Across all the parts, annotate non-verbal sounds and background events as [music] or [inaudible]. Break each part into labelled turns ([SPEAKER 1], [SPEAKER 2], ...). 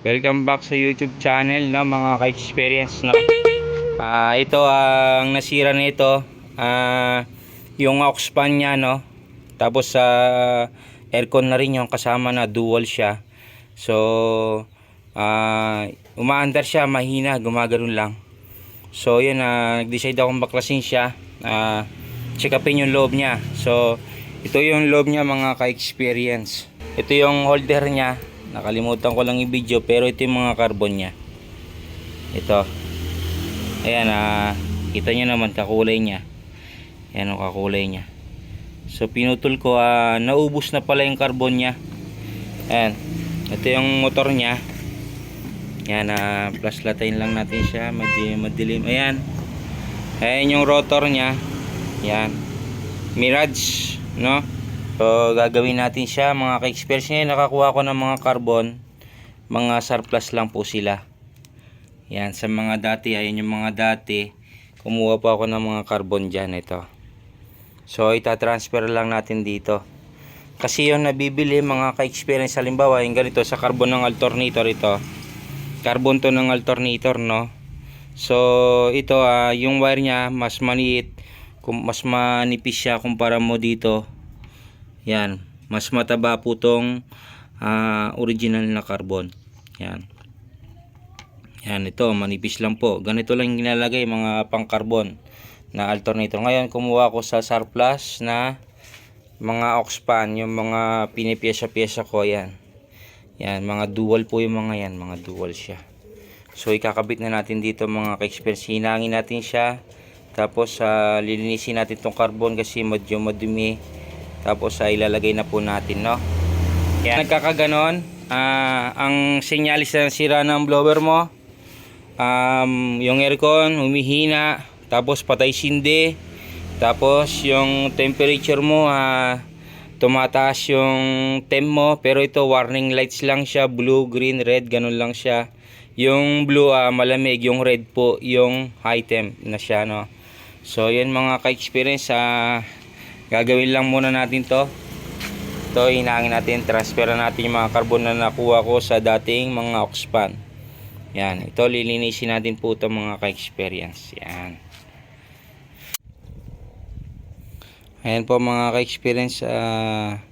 [SPEAKER 1] Welcome back sa YouTube channel no mga ka-experience no. Ah, ito ang nasira nito ah yung aux fan niya no. Tapos sa aircon na rin yung kasama na dual siya. So ah umaandar siya mahina, gumagano'n lang. So yun na nag-decide akong baklasin siya. Ah check upin yung loob niya. So ito yung loob niya mga ka-experience. Ito yung holder niya. Nakalimutan ko lang i-video pero ito yung mga carbon niya. Ito. Ayan ah, kita nyo naman kakulay niya. Ayan ang kakulay niya. So pinutol ko, ah, naubos na pala yung carbon niya. Ayan. Ito yung motor niya. Ayan, ah, flashlightin lang natin siya. Madilim, madilim. Ayan. Ayan yung rotor niya. Ayan. Mirage, no? So, gagawin natin siya. Mga ka-experience ngayon, nakakuha ko ng mga carbon. Mga surplus lang po sila. Yan, sa mga dati, ayan yung mga dati. Kumuha pa ako ng mga carbon dyan, ito. So, itatransfer lang natin dito. Kasi yung nabibili, mga ka-experience, halimbawa, yung ganito, sa carbon ng alternator ito. Carbon to ng alternator, no? So, ito, ah, yung wire niya, mas maliit. Kung mas manipis siya kumpara mo dito. Yan, mas mataba po tong ah, original na carbon. Yan. Yan, ito, manipis lang po. Ganito lang yung ginalagay mga pang-carbon na alternator. Ngayon, kumuha ko sa surplus na mga oxpan, yung mga pinipiyesa-piyesa ko, yan. Yan, mga dual po yung mga yan, mga dual siya. So, ikakabit na natin dito mga ka-experience. Hinangin natin siya. Tapos, ah, lilinisin natin tong carbon kasi medyo madumi. Tapos, ah, ilalagay na po natin, no? Yan, nagkakaganon. Ah, ang senyalis na sira ng blower mo, um, yung aircon humihina tapos patay sindi tapos yung temperature mo ah, tumataas yung temp mo pero ito warning lights lang siya blue, green, red ganun lang siya yung blue ah, malamig yung red po yung high temp na siya no so yan mga ka-experience ah, gagawin lang muna natin to ito hinangin natin transfer natin yung mga carbon na nakuha ko sa dating mga oxpan yan, ito lilinisin natin po ito mga ka-experience. Yan. Ayan po mga ka-experience, uh,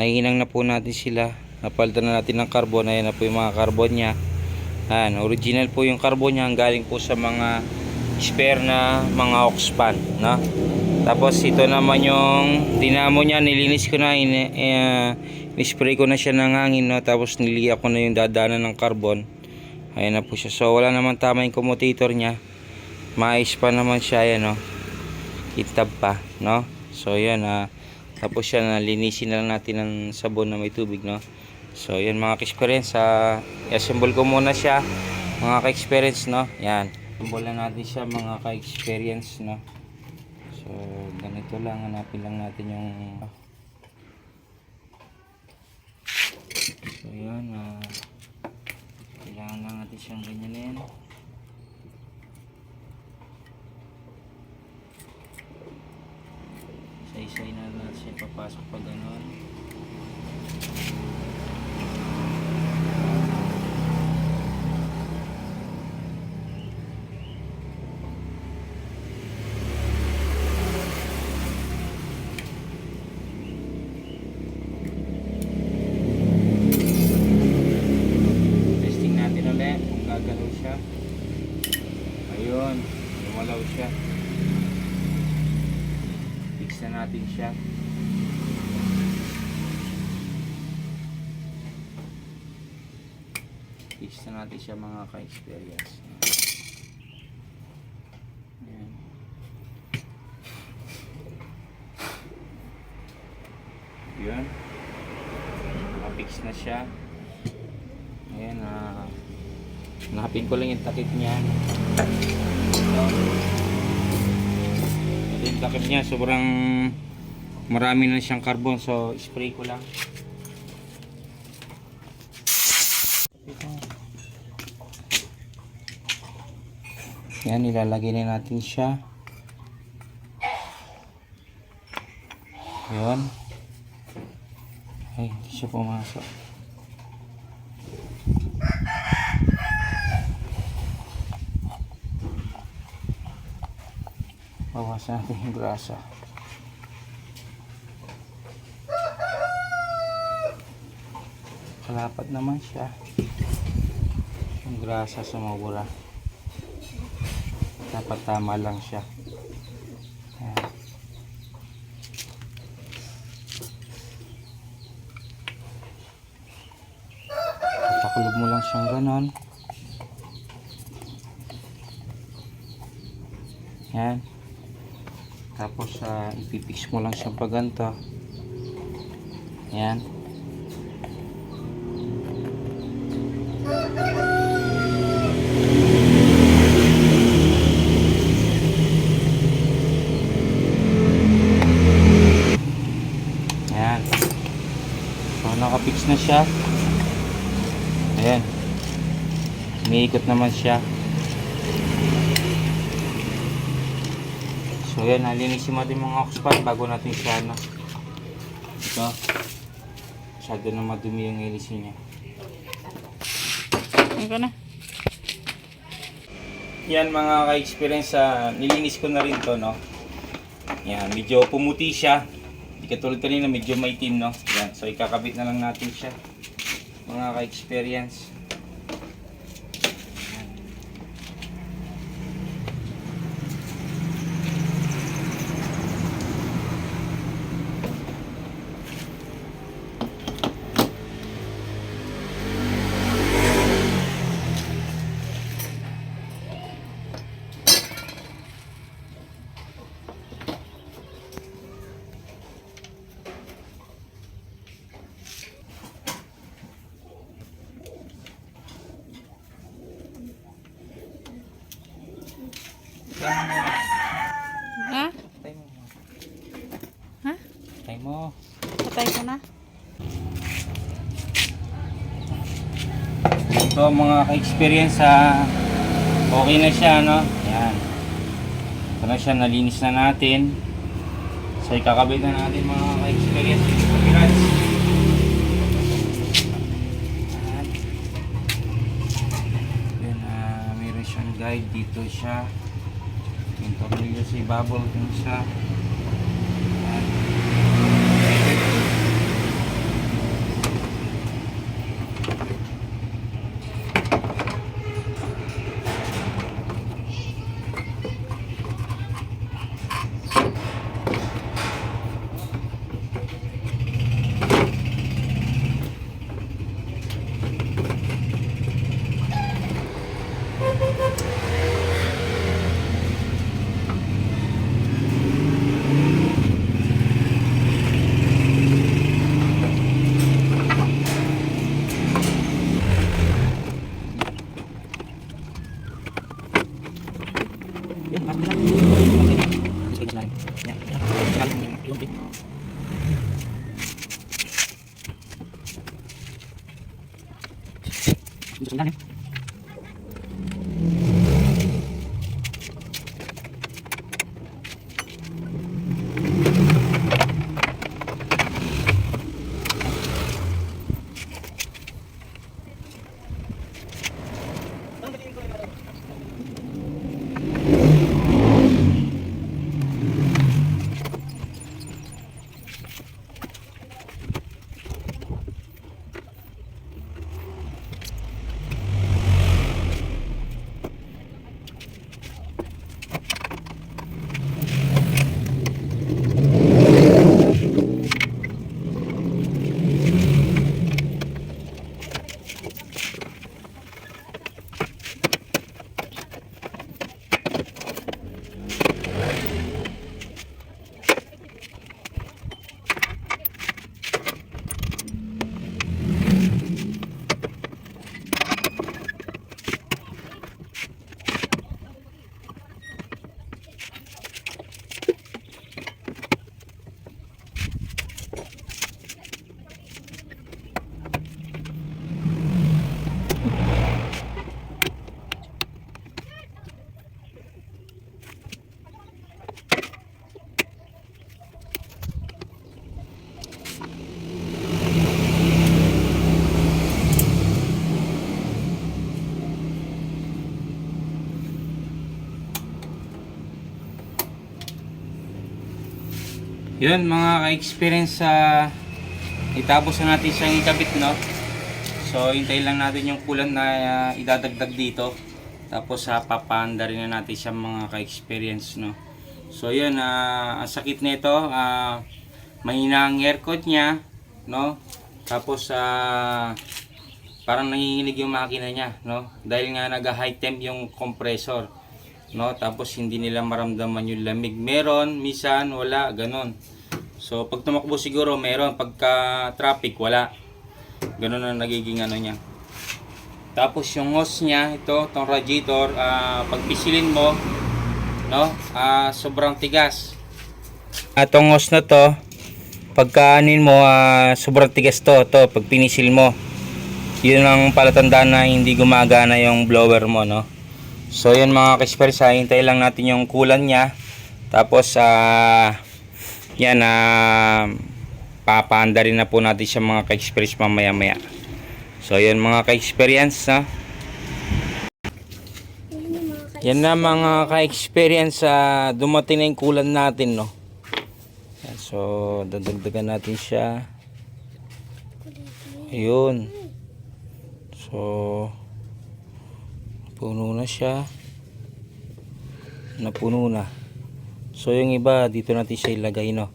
[SPEAKER 1] nahinang na po natin sila. Napalitan na natin ng carbon. Ayan na po yung mga carbon niya. Ayan, original po yung carbon niya. Ang galing po sa mga spare na mga oxpan. No? Tapos ito naman yung dinamo niya. Nilinis ko na. In, uh, spray ko na siya ng hangin. No? Tapos niliya ko na yung dadaanan ng carbon. Ayan na po siya. So wala naman tama yung commutator niya. Mais pa naman siya yan, no. Itab pa, no. So yan ah. tapos siya na linisin na lang natin ng sabon na may tubig, no. So yan mga ka-experience, ah, i-assemble ko muna siya. Mga ka-experience, no. Yan. Na natin siya mga ka-experience, no. So ganito lang hanapin lang natin yung So yan ah. Kailangan lang natin siyang ganyanin. Isa-isay na natin siya papasok pa ganon. Testing natin ulit kung gagalaw Ayun, lumalaw siya. Fix na natin siya. Fix na natin siya mga ka-experience. Ayan. Yun. Nakapix na siya. Ayan, ah. Hanapin ko lang yung takip niya. Ito yung takip niya, sobrang marami na siyang carbon. So, spray ko lang. Yan, ilalagay na natin siya. Ayan. Ay, hindi siya pumasok. Bawasan natin yung grasa. Kalapat naman siya. Yung grasa sumobra. Dapat tama lang siya. Ayan. Pakulob mo lang siyang ganon. Yan. Tapos ah, ipipix mo lang siyang paganto. Yan. Yan. So nakapix na siya. Ayan. Umiikot naman siya. So yan, nalinisin natin mga oxpad bago natin siya ano. Ito. Masyado na madumi yung ilisin niya.
[SPEAKER 2] Ka na?
[SPEAKER 1] Yan mga ka-experience, ah, nilinis ko na rin to, no? Yan, medyo pumuti siya. Hindi katulad kanina, medyo maitim, no? Yan, so ikakabit na lang natin siya. Mga ka-experience.
[SPEAKER 2] Ha?
[SPEAKER 1] Patay mo.
[SPEAKER 2] Ha?
[SPEAKER 1] Patay mo.
[SPEAKER 2] Patay ko na?
[SPEAKER 1] Ito mga ka-experience ha. Okay na siya no. Yan. Ito na siya nalinis na natin. So ikakabit na natin mga ka-experience. Congrats. Ah, mayroon siyang guide dito siya. Tornilyo sa ibabaw dun sa Yun mga ka-experience sa itapos na natin siyang ikabit no. So hintayin lang natin yung kulan na ah, idadagdag dito. Tapos sa papaanda rin na natin siya mga ka-experience no. So yun, ah, ang sakit nito, ah, mahina ang aircon niya, no? Tapos ah, parang nanginginig yung makina niya, no? Dahil nga nag-high temp yung compressor, no? Tapos hindi nila maramdaman yung lamig. Meron, misan, wala, ganon. So pag tumakbo siguro meron, pagka traffic wala. Ganon ang nagiging ano niya. Tapos yung hose niya, ito, itong radiator, ah, pag mo, no? Ah, sobrang tigas. Atong hose na to, pagkaanin mo, ah, sobrang tigas to, to, pag pinisil mo. Yun ang palatandaan na hindi gumagana yung blower mo, no? So, yun mga ha, hintay lang natin yung kulan niya. Tapos, ah, yan, ah, papaanda rin na po natin siya mga ka-express mamaya-maya. So, yun mga ka-experience, ha? Yan na mga ka-experience sa dumating na yung kulan natin, no? So, dadagdagan natin siya. Ayun. So, puno na siya. Napuno na. So, yung iba, dito natin siya ilagay, no?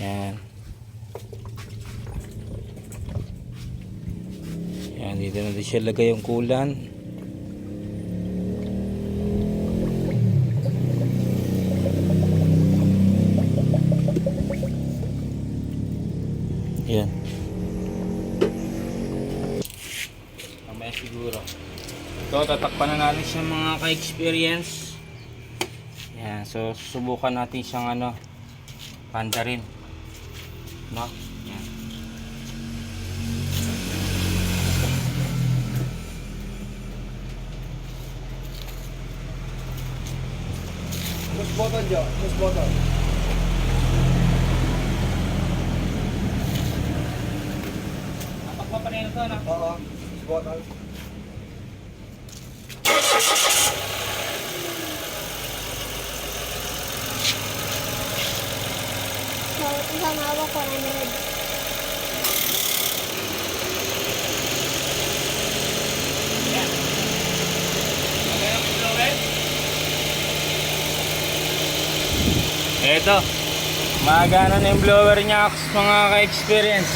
[SPEAKER 1] Yan. Yan, dito natin siya ilagay yung kulan. Yan. Mamaya siguro. Ito, tatakpan na natin siya mga ka-experience. Yan, so susubukan natin siyang ano, panda rin. No? Yan.
[SPEAKER 3] Push button dyan. Push button.
[SPEAKER 1] Tatakpan pa ito, no?
[SPEAKER 3] Oo. Push button.
[SPEAKER 4] Isang hawak ko na red.
[SPEAKER 1] Eto, magana na yung blower niya mga ka-experience.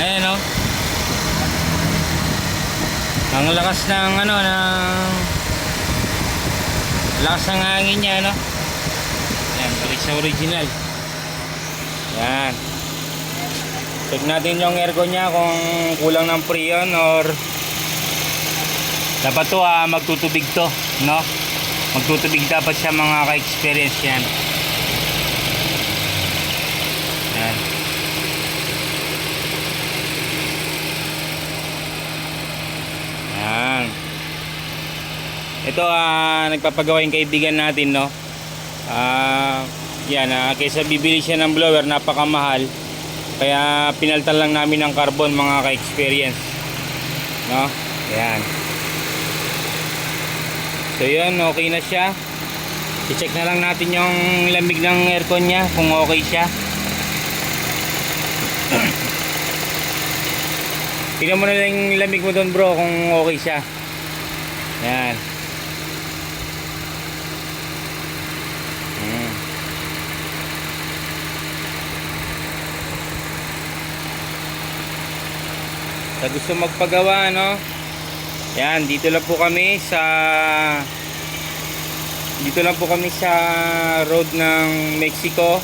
[SPEAKER 1] Ayan o. Ang lakas ng ano, ng lakas ng hangin niya, no? Sa original. Yan. Check natin yung aircon niya kung kulang ng freon or dapat to ah, magtutubig to, no? Magtutubig dapat siya mga ka-experience yan. Yan. Yan. Ito ah nagpapagawa yung kaibigan natin no. Ah yan ah kaysa bibili siya ng blower napakamahal. Kaya pinaltan lang namin ng carbon mga ka-experience. No? Yan. So yun, okay na siya. I-check na lang natin yung lamig ng aircon niya kung okay siya. [clears throat] Tingnan mo na lang yung lamig mo doon bro kung okay siya. Yan. Sa gusto magpagawa no? Yan, dito lang po kami sa dito lang po kami sa road ng Mexico.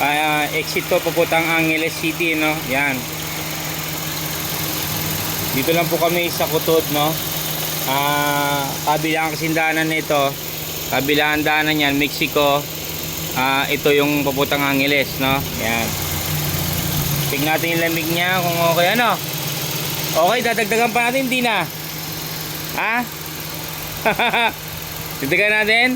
[SPEAKER 1] Ah, exit to papuntang Angeles City, no? Yan. Dito lang po kami sa Kutod, no? Ah, kabilang kasindahanan nito. Kabilang daanan yan, Mexico. Ah, ito yung papuntang Angeles, no? Yan. Tingnan natin yung lamig niya kung okay ano. Okay, dadagdagan pa natin, hindi na. Ha? [laughs] Dagdagan natin?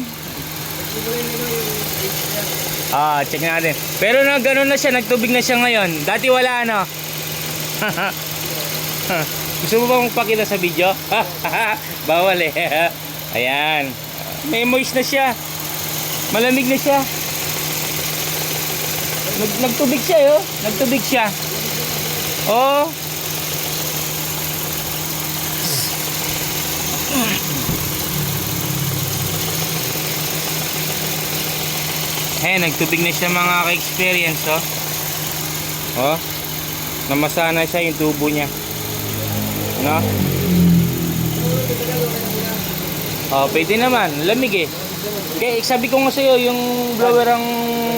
[SPEAKER 1] Ah, check natin. Pero na gano'n na siya, nagtubig na siya ngayon. Dati wala ano. [laughs] Gusto mo bang pakita sa video? [laughs] Bawal eh. Ayan. may moist na siya. Malamig na siya. Nag, nagtubig siya, yo. Nagtubig siya. Oh. Eh, nagtubig na siya mga ka-experience, oh. Oh. Namasana siya yung tubo niya. No? Oh, pwede naman. Lamig eh. Kaya sabi ko nga sa'yo, yung blower ang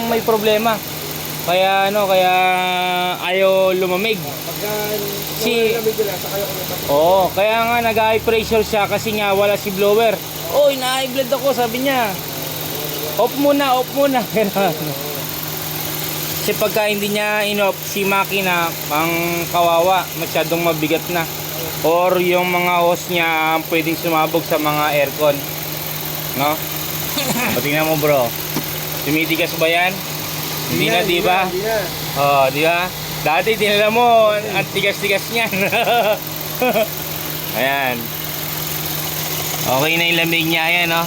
[SPEAKER 1] may problema. Kaya ano, kaya ayaw lumamig.
[SPEAKER 3] Pagka
[SPEAKER 1] Si-
[SPEAKER 3] lamig nila, saka yung.
[SPEAKER 1] Oo, kaya nga nag-high pressure siya kasi nga wala si blower. Oy, na-high blood ako, sabi niya. Off muna, off muna. [laughs] Ganun. kasi pagka hindi niya in-off si makina, ang kawawa, masyadong mabigat na. Or yung mga hose niya pwedeng sumabog sa mga aircon. No? [laughs] Patingnan mo bro. Tumitigas ba yan? Hindi na, di ba? Oh, di ba? Dati dinala mo, ang tigas-tigas niyan. [laughs] Ayan. Okay na yung lamig niya, ayan, no?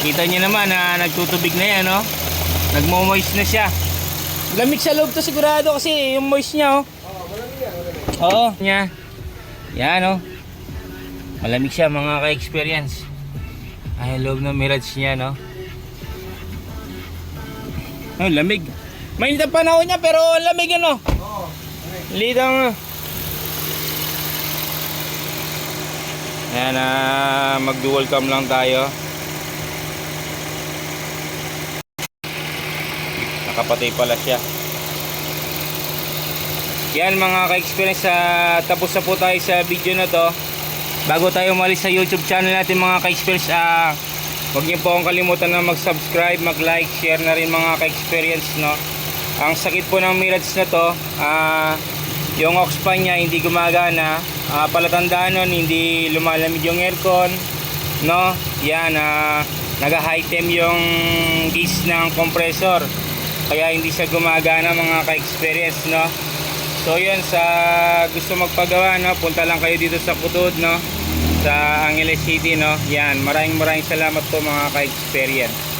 [SPEAKER 1] Kita niyo naman na nagtutubig na yan, no? Nagmo-moist na siya. Lamig sa loob to sigurado kasi yung moist niya, oh. Oo, niya. Yan, oh. Malamig siya, mga ka-experience. Ay, loob ng Mirage niya, no? Oh, lamig. Mainit ang panahon niya pero lamig ano.
[SPEAKER 3] Oo.
[SPEAKER 1] Lidang. Ayan, ah, mag-dual cam lang tayo. Nakapatay pala siya. Yan mga ka-experience, ah, tapos na po tayo sa video na to. Bago tayo umalis sa YouTube channel natin mga ka-experience, ah, huwag niyo po akong kalimutan na mag-subscribe, mag-like, share na rin mga ka-experience, no? Ang sakit po ng Mirage na to, ah, yung aux fan niya hindi gumagana. Ah, palatandaan nun, hindi lumalamig yung aircon, no? Yan, ah, naga-high temp yung gauge ng compressor. Kaya hindi siya gumagana mga ka-experience, no? So yun, sa gusto magpagawa, no, punta lang kayo dito sa Kutod, no, sa Angeles City, no. Yan, maraming maraming salamat po mga ka-experience.